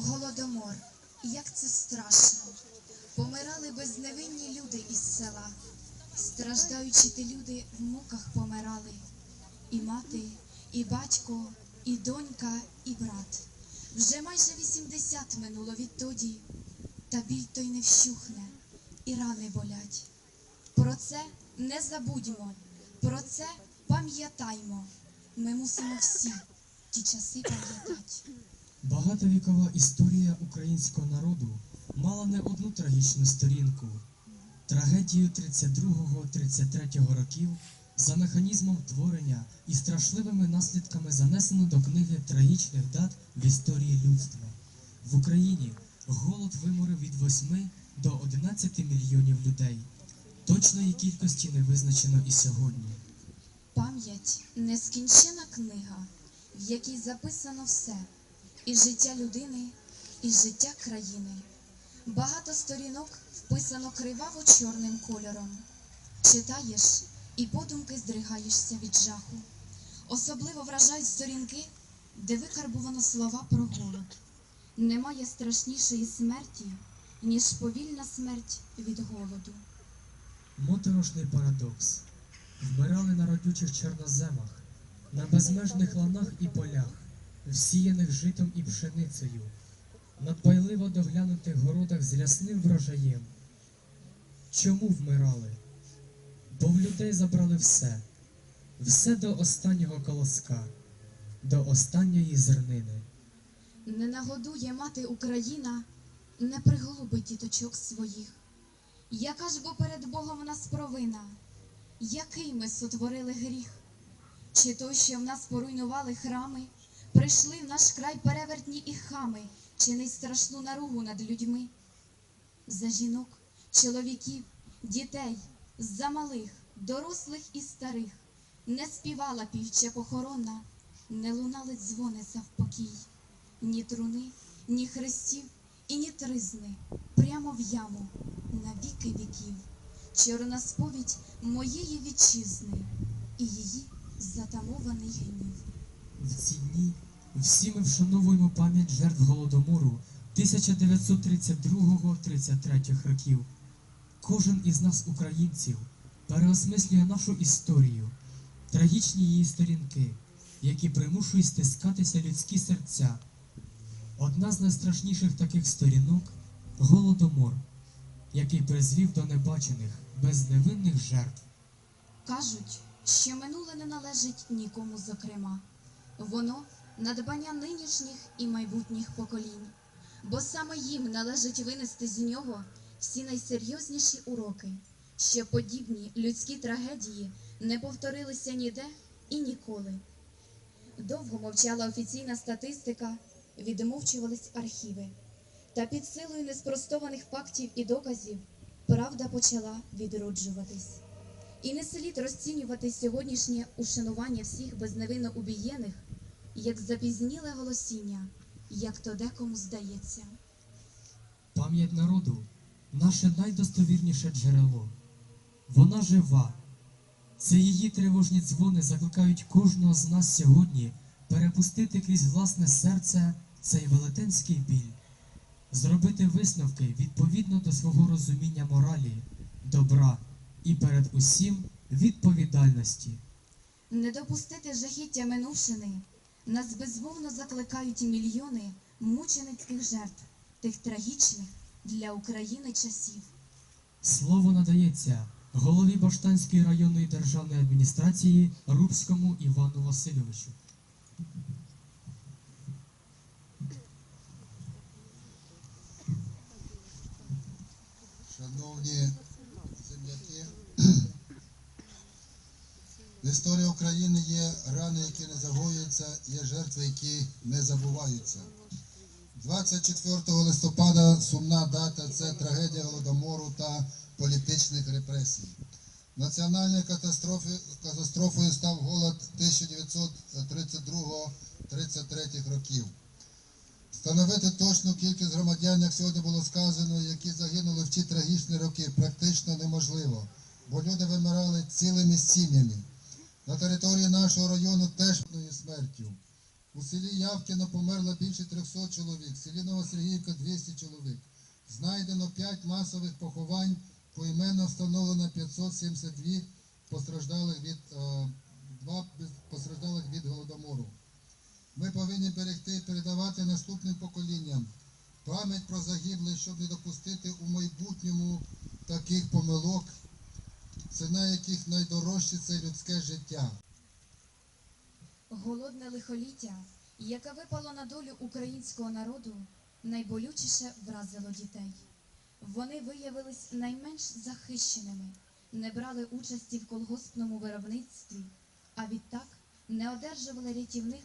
Голодомор, як це страшно. Помирали безневинні люди із села. Страждаючи ті люди в муках помирали. І мати, і батько, і донька, і брат. Вже майже вісімдесят минуло відтоді, та біль той не вщухне, і рани болять. Про це не забудьмо, про це пам'ятаймо. Ми мусимо всі ті часи пам'ятати. Багатовікова історія українського народу мала не одну трагічну сторінку. Трагедію 32-33 років за механізмом творення і страшливими наслідками занесено до книги трагічних дат в історії людства. В Україні голод виморив від 8 до 11 мільйонів людей. Точної кількості не визначено і сьогодні. Пам'ять нескінчена книга, в якій записано все і життя людини, і життя країни. Багато сторінок вписано криваво чорним кольором. Читаєш і подумки здригаєшся від жаху. Особливо вражають сторінки, де викарбувано слова про голод. Немає страшнішої смерті, ніж повільна смерть від голоду. Моторошний парадокс. Вмирали на родючих чорноземах, на безмежних ланах і полях, всіяних житом і пшеницею, на дбайливо доглянутих городах з рясним врожаєм. Чому вмирали? Бо в людей забрали все, все до останнього колоска, до останньої зернини. Не нагодує мати Україна, не приголубить діточок своїх. Яка ж бо перед Богом в нас провина, який ми сотворили гріх? Чи то, що в нас поруйнували храми, прийшли в наш край перевертні і хами, чинить страшну наругу над людьми? За жінок, чоловіків, дітей, за малих, дорослих і старих, не співала півче похорона, не лунали дзвони за впокій ні труни, ні хрестів і ні тризни, прямо в яму на віки віків. Чорна сповідь моєї вітчизни і її затамований гнів. В ці дні всі ми вшановуємо пам'ять жертв голодомору 1932-33 років. Кожен із нас, українців, переосмислює нашу історію, трагічні її сторінки, які примушують стискатися людські серця. Одна з найстрашніших таких сторінок голодомор, який призвів до небачених, безневинних жертв. Кажуть, що минуле не належить нікому зокрема. Воно надбання нинішніх і майбутніх поколінь, бо саме їм належить винести з нього всі найсерйозніші уроки, що подібні людські трагедії не повторилися ніде і ніколи. Довго мовчала офіційна статистика, відмовчувались архіви. Та під силою неспростованих фактів і доказів правда почала відроджуватись. І не слід розцінювати сьогоднішнє ушанування всіх безневинно убієних як запізніле голосіння, як то декому здається. Пам'ять народу наше найдостовірніше джерело. Вона жива. Це її тривожні дзвони закликають кожного з нас сьогодні перепустити крізь власне серце цей велетенський біль, зробити висновки відповідно до свого розуміння моралі, добра і перед усім відповідальності. Не допустити жахіття минувшини нас безмовно закликають і мільйони мученицьких жертв тих трагічних для України часів. Слово надається голові Баштанської районної державної адміністрації Рубському Івану Васильовичу. Шановні земляки, в історії України є рани, які не загоюються, є жертви, які не забуваються. 24 листопада сумна дата це трагедія голодомору та політичних репресій. Національною катастрофою став голод 1932-33 років. Встановити точну кількість громадян, як сьогодні було сказано, які загинули в ті трагічні роки, практично неможливо, бо люди вимирали цілими сім'ями. На території нашого району теж смертю. У селі Явкіно померло більше 300 чоловік, в селі Новосергіївка 200 чоловік. Знайдено 5 масових поховань, поіменно встановлено 572 постраждалих від, е, два постраждалих від голодомору. Ми повинні берегти і передавати наступним поколінням пам'ять про загиблих, щоб не допустити у майбутньому таких помилок, ціна яких найдорожче це людське життя. Голодне лихоліття, яке випало на долю українського народу, найболючіше вразило дітей. Вони виявились найменш захищеними, не брали участі в колгоспному виробництві, а відтак не одержували рятівних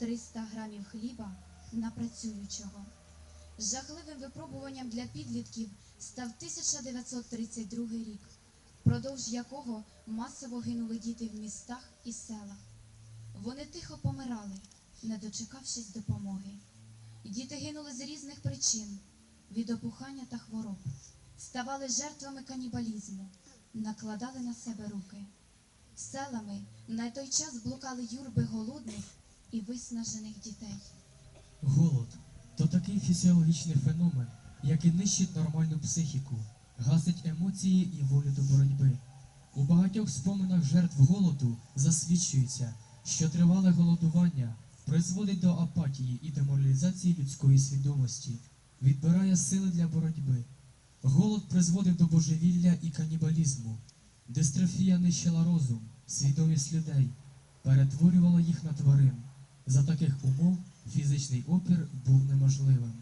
100-300 грамів хліба на працюючого. Жахливим випробуванням для підлітків став 1932 рік, впродовж якого масово гинули діти в містах і селах. Вони тихо помирали, не дочекавшись допомоги. Діти гинули з різних причин від опухання та хвороб, ставали жертвами канібалізму, накладали на себе руки. Селами на той час блукали юрби голодних і виснажених дітей. Голод то такий фізіологічний феномен, який нищить нормальну психіку, гасить емоції і волю до боротьби. У багатьох споминах жертв голоду засвідчується, що тривале голодування призводить до апатії і деморалізації людської свідомості, відбирає сили для боротьби. Голод призводив до божевілля і канібалізму. Дистрофія нищила розум, свідомість людей, перетворювала їх на тварин. За таких умов фізичний опір був неможливим.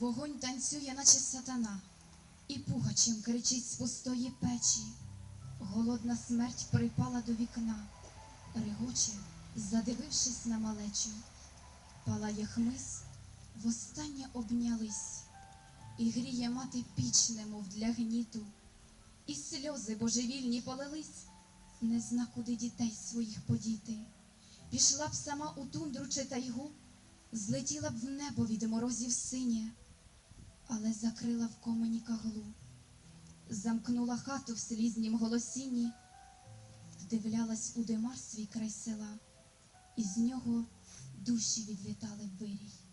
Вогонь танцює, наче сатана, і пугачем кричить з пустої печі. Голодна смерть припала до вікна, регоче, задивившись на малечу. Палає хмиз, востаннє обнялись, і гріє мати піч, немов для гніту, і сльози божевільні полились, не зна, куди дітей своїх подіти. Пішла б сама у тундру чи тайгу, злетіла б в небо від морозів синє, але закрила в комені каглу, замкнула хату в слізнім голосінні, вдивлялась у димар свій край села, і з нього душі відлітали вирій.